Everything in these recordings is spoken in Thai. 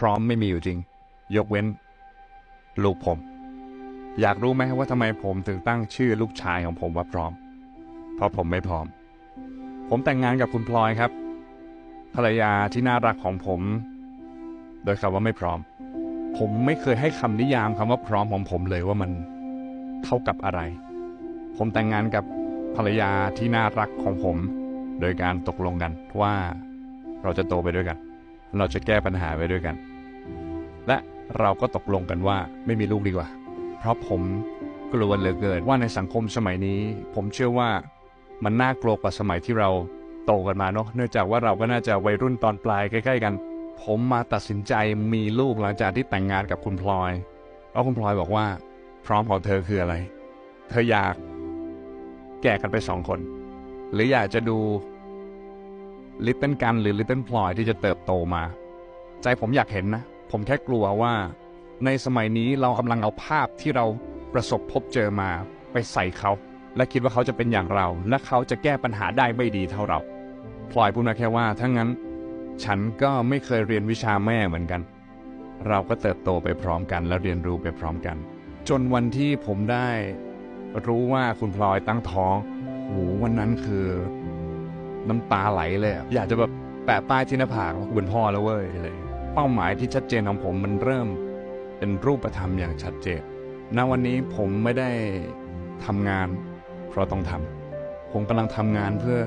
พร้อมไม่มีอยู่จริง ยกเว้น ลูกผม อยากรู้ไหมว่าทำไมผมถึงตั้งชื่อลูกชายของผมว่าพร้อม เพราะผมไม่พร้อม ผมแต่งงานกับคุณพลอยครับ ภรรยาที่น่ารักของผม โดยคำว่าไม่พร้อม ผมไม่เคยให้คำนิยามคำว่าพร้อมของผมเลยว่ามันเท่ากับอะไร ผมแต่งงานกับภรรยาที่น่ารักของผม โดยการตกลงกันว่าเราจะโตไปด้วยกัน เราจะแก้ปัญหาไปด้วยกัน และเราก็ตกลงกันว่าไม่มีลูกดีกว่า เพราะผมกลัวเหลือเกินว่าในสังคมสมัยนี้ ผมเชื่อว่ามันน่ากลัวกว่าสมัยที่เราโตกันมาเนาะเนื่องจากว่าเราก็น่าจะวัยรุ่นตอนปลายใกล้ ๆ กัน ผมมาตัดสินใจมีลูกหลังจากที่แต่งงานกับคุณพลอยเพราะคุณพลอยบอกว่า พร้อมของเธอคืออะไร เธออยาก แก่กันไปสองคน หรืออยากจะดู ลิตเติ้ลกันหรือลิตเติ้ลพลอยที่จะเติบโตมา ใจผมอยากเห็นนะ ผมแค่กลัวว่า ในสมัยนี้เรากำลังเอาภาพที่เราประสบพบเจอมาไปใส่เขา และคิดว่าเขาจะเป็นอย่างเรา และเขาจะแก้ปัญหาได้ไม่ดีเท่าเราพลอยพูดมาแค่ว่าถ้างั้น ฉันก็ไม่เคยเรียนวิชาแม่เหมือนกัน เราก็เติบโตไปพร้อมกัน และเรียนรู้ไปพร้อมกัน จนวันที่ผมได้รู้ว่าคุณพลอยตั้งท้องโหวันนั้นคือ น้ำตาไหลเลยออยากจะแบบแปะป้ายที่หน้าผากว่ากูเป็นพ่อแล้วเว้ยอะไรอย่างเงี้ยเป้าหมายที่ชัดเจนของผมมันเริ่ม เป็นรูปธรรมอย่างชัดเจนณวันนี้ผมไม่ได้ทำงาน เพราะต้องทำผมกำลังทำงานเพื่อ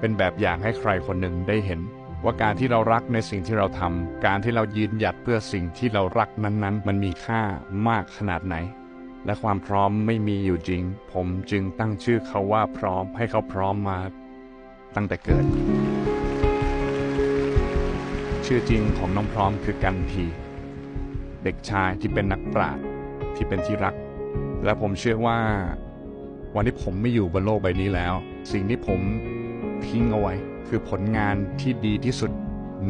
เป็นแบบอย่างให้ใครคนหนึ่งได้เห็น ว่าการที่เรารักในสิ่งที่เราทำการที่เรายืนหยัดเพื่อสิ่งที่เรารักนั้นๆ มันมีค่ามากขนาดไหน และความพร้อมไม่มีอยู่จริง ผมจึงตั้งชื่อเขาว่าพร้อมให้เขาพร้อมมา ตั้งแต่เกิด ชื่อจริงของน้องพร้อมคือกันที เด็กชายที่เป็นนักปราชญ์ที่เป็นที่รัก และผมเชื่อว่า วันที่ผมไม่อยู่บนโลกใบนี้แล้ว สิ่งที่ผมทิ้งเอาไว้ คือผลงานที่ดีที่สุด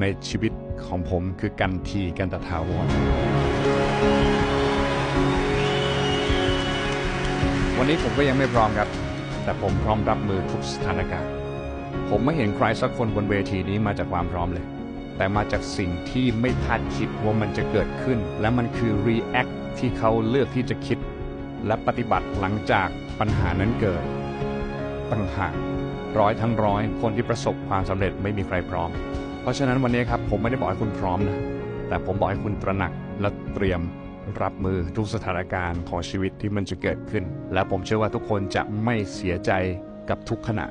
ในชีวิตของผมคือกันทีกันตถาวรวันนี้ผมก็ยังไม่พร้อมครับ แต่ผมพร้อมรับมือทุกสถานการณ์ ผมไม่เห็นใครสักคนบนเวทีนี้มาจากความพร้อมเลย แต่มาจากสิ่งที่ไม่คาดคิดว่ามันจะเกิดขึ้น และมันคือ react ที่เขาเลือกที่จะคิด และปฏิบัติหลังจากปัญหานั้นเกิดต่างหากร้อยทั้งร้อยคนที่ประสบความสำเร็จไม่มีใครพร้อม เพราะฉะนั้นวันนี้ครับผมไม่ได้บอกให้คุณพร้อมนะ แต่ผมบอกให้คุณตระหนักและเตรียมรับมือทุกสถานการณ์ของชีวิตที่มันจะเกิดขึ้น และผมเชื่อว่าทุกคนจะไม่เสียใจกับทุกขณะ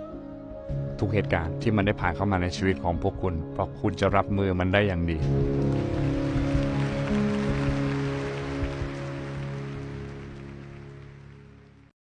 ทุกเหตุการณ์ที่มันได้ผ่านเข้ามาในชีวิตของพวกคุณ เพราะคุณจะรับมือมันได้อย่างดี